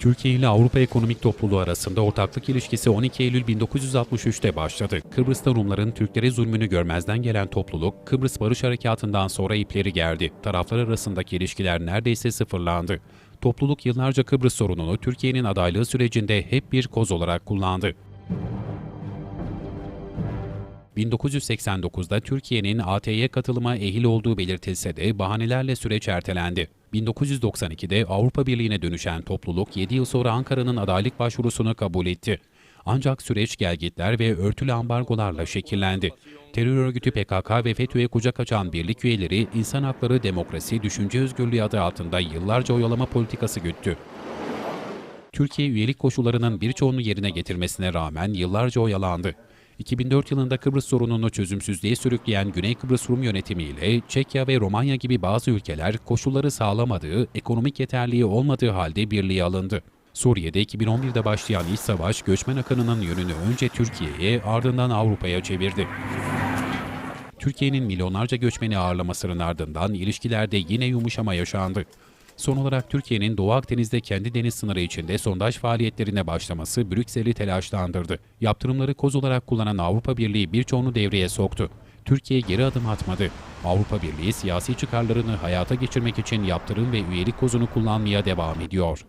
Türkiye ile Avrupa Ekonomik Topluluğu arasında ortaklık ilişkisi 12 Eylül 1963'te başladı. Kıbrıs'ta Rumların Türklere zulmünü görmezden gelen topluluk, Kıbrıs Barış Harekatı'ndan sonra ipleri gerdi. Taraflar arasındaki ilişkiler neredeyse sıfırlandı. Topluluk yıllarca Kıbrıs sorununu Türkiye'nin adaylığı sürecinde hep bir koz olarak kullandı. 1989'da Türkiye'nin AT'ye katılıma ehil olduğu belirtilse de bahanelerle süreç ertelendi. 1992'de Avrupa Birliği'ne dönüşen topluluk 7 yıl sonra Ankara'nın adaylık başvurusunu kabul etti. Ancak süreç gelgitler ve örtülü ambargolarla şekillendi. Terör örgütü PKK ve FETÖ'ye kucak açan birlik üyeleri insan hakları, demokrasi, düşünce özgürlüğü adı altında yıllarca oyalama politikası güttü. Türkiye üyelik koşullarının birçoğunu yerine getirmesine rağmen yıllarca oyalandı. 2004 yılında Kıbrıs sorununu çözümsüzlüğe sürükleyen Güney Kıbrıs Rum yönetimiyle Çekya ve Romanya gibi bazı ülkeler koşulları sağlamadığı, ekonomik yeterliği olmadığı halde birliğe alındı. Suriye'de 2011'de başlayan iç savaş göçmen akınının yönünü önce Türkiye'ye ardından Avrupa'ya çevirdi. Türkiye'nin milyonlarca göçmeni ağırlamasının ardından ilişkilerde yine yumuşama yaşandı. Son olarak Türkiye'nin Doğu Akdeniz'de kendi deniz sınırı içinde sondaj faaliyetlerine başlaması Brüksel'i telaşlandırdı. Yaptırımları koz olarak kullanan Avrupa Birliği birçoğunu devreye soktu. Türkiye geri adım atmadı. Avrupa Birliği siyasi çıkarlarını hayata geçirmek için yaptırım ve üyelik kozunu kullanmaya devam ediyor.